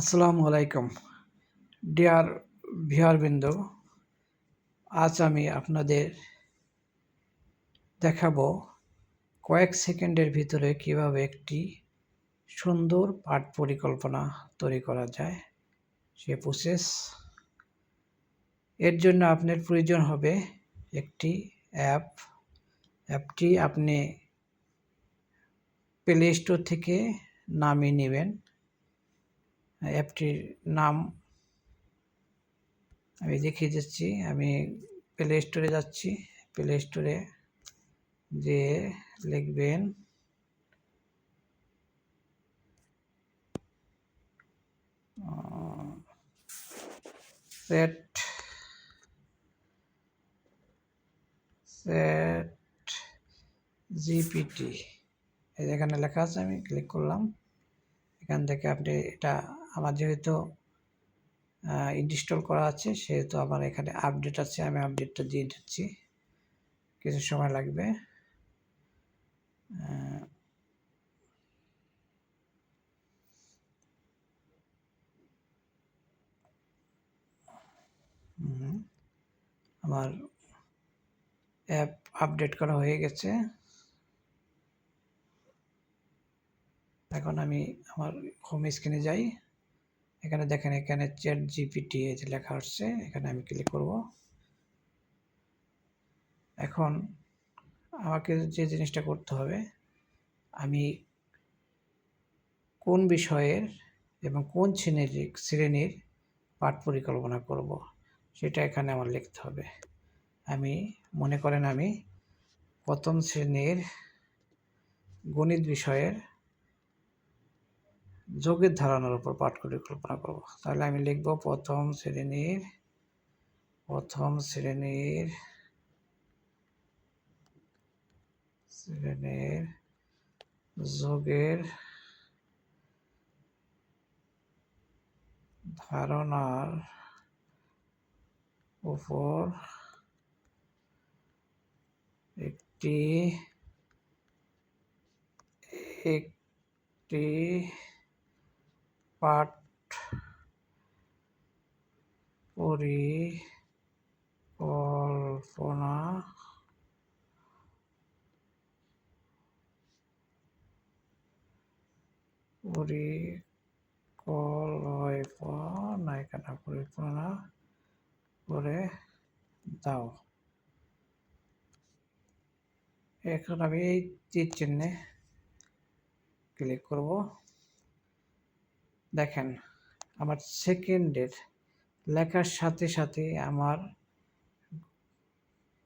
আসসালামু আলাইকুম। ডিয়ার ভিয়ারবৃন্দ আজ আমি আপনাদের দেখাবো কয়েক সেকেন্ডের ভিতরে কীভাবে একটি সুন্দর পাঠ পরিকল্পনা তৈরি করা যায়, সে প্রসেস এর জন্য আপনার প্রয়োজন হবে একটি অ্যাপ। অ্যাপটি আপনি প্লে স্টোর থেকে নামিয়ে নেবেন। অ্যাপটির নাম আমি দেখিয়ে দিচ্ছি। আমি প্লে স্টোরে যাচ্ছি। প্লে স্টোরে যে লিখবেন সেট সেট জিপিটি এখানে লেখা আছে, আমি ক্লিক করলাম। এখান থেকে আপনি এটা আমার যেহেতু ইনস্টল করা আছে, সেহেতু আমার এখানে আপডেট আছে, আমি আপডেটটা দিয়ে দিচ্ছি। কিছু সময় লাগবে। আমার অ্যাপ আপডেট করা হয়ে গেছে। এখন আমি আমার হোম স্ক্রিনে যাই। এখানে দেখেন, এখানে চ্যাট জিপিটি এই যে লেখা আসছে এখানে আমি ক্লিক করব। এখন আমাকে যে জিনিসটা করতে হবে, আমি কোন বিষয়ের এবং কোন শ্রেণির শ্রেণির পাঠ পরিকল্পনা করব, সেটা এখানে আমার লিখতে হবে। আমি, মনে করেন আমি প্রথম শ্রেণির গণিত বিষয়ের যোগের ধারণার উপর পাঠ পরিকল্পনা করব। তাহলে আমি লিখব প্রথম শ্রেণির প্রথম শ্রেণির শ্রেণির যোগের ধারণার উপর একটি একটি পাঠ পরিকল্পনা পরিকল্পনা এখানে পরিকল্পনা করে দাও। এখন আমি এই তীর চিহ্নে ক্লিক করব। দেখেন, আমার সেকেন্ডের লেখার সাথে সাথে আমার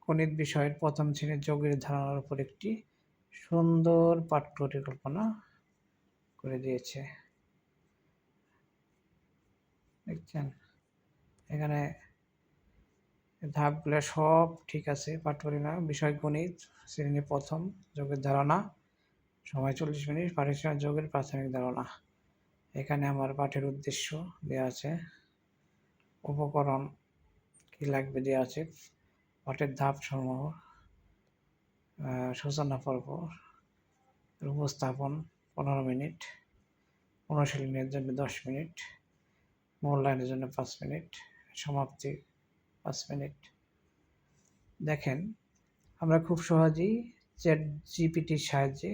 গণিত বিষয়ের প্রথম শ্রেণির যোগের ধারণার উপর একটি সুন্দর পাঠ পরিকল্পনা করে দিয়েছে। দেখছেন? এখানে ধাপগুলো সব ঠিক আছে, পাঠ পরিমাণ বিষয় গণিত শ্রেণি প্রথম যোগের ধারণা, সময় চল্লিশ মিনিট পারিশ্রমিক যোগের প্রাথমিক ধারণা। এখানে আমার পাঠের উদ্দেশ্য দেওয়া আছে। উপকরণ কি লাগবে দেওয়া আছে? পাঠের ধাপ সমূহ সূচনা পর্ব, উপস্থাপন পনেরো মিনিট, অনুশীলনের জন্য দশ মিনিট, মূল্যায়নের জন্য পাঁচ মিনিট, সমাপ্তি পাঁচ মিনিট। দেখেন, আমরা খুব সহজেই চ্যাট জিপিটির সাহায্যে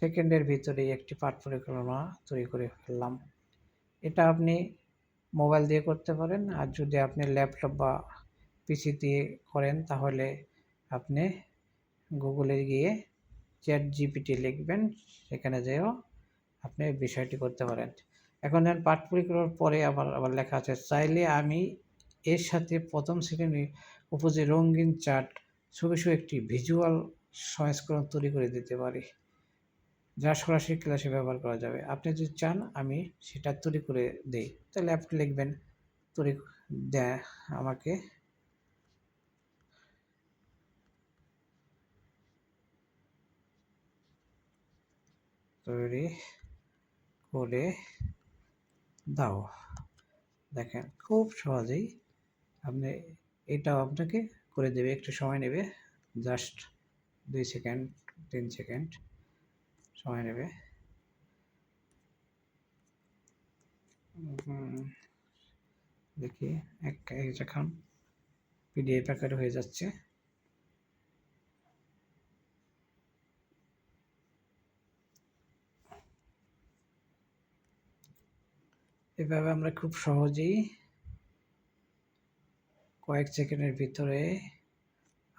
সেকেন্ডের ভিতরেই একটি পাঠ পরিকল্পনা তৈরি করে ফেললাম। এটা আপনি মোবাইল দিয়ে করতে পারেন, আর যদি আপনি ল্যাপটপ বা পিসি দিয়ে করেন, তাহলে আপনি গুগলে গিয়ে চ্যাট জিপিটি লিখবেন, সেখানে যেও আপনি বিষয়টি করতে পারেন। এখন যেন পাঠ পরিকল্পনার পরে আবার আবার লেখা আছে, চাইলে আমি এর সাথে প্রথম শ্রেণির উপরে রঙিন চার্ট, ছবি একটি ভিজুয়াল সংস্করণ তৈরি করে দিতে পারি। যা সরাসরি ক্লাসে ব্যবহার করা যাবে। আপনি যদি চান, আমি সেটা তৈরি করে দিই। তাহলে আপনি লিখবেন, তৈরি দেয় আমাকে তৈরি করে দাও। দেখেন, খুব সহজেই আপনি এটাও আপনাকে করে দেবে। একটু সময় নেবে জাস্ট দুই সেকেন্ড, তিন সেকেন্ড। সময় নেবে। দেখি, এক পিডিএফ আকারে হয়ে যাচ্ছে। এভাবে আমরা খুব সহজেই কয়েক সেকেন্ডের ভিতরে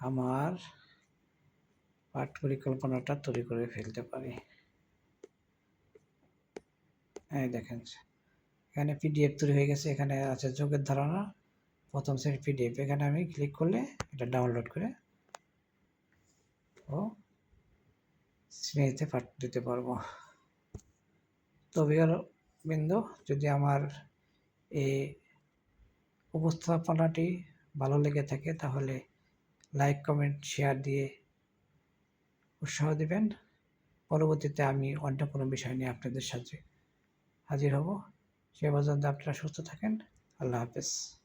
আমার পাঠ পরিকল্পনাটা তৈরি করে ফেলতে পারি। এই দেখেন, এখানে পিডিএফ তৈরি হয়ে গেছে, এখানে আছে যোগের ধারণা, প্রথম শ্রেণির পিডিএফ এখানে আমি ক্লিক করলে এটা ডাউনলোড করে ও শ্রেণীতে পাঠ দিতে পারব। তো বিন্দু যদি আমার এই উপস্থাপনাটি ভালো লেগে থাকে, তাহলে লাইক কমেন্ট শেয়ার দিয়ে উৎসাহ দেবেন। পরবর্তীতে আমি অন্য কোনো বিষয় নিয়ে আপনাদের সাথে হাজির হব। সে পর্যন্ত আপনারা সুস্থ থাকেন। আল্লাহ হাফেজ।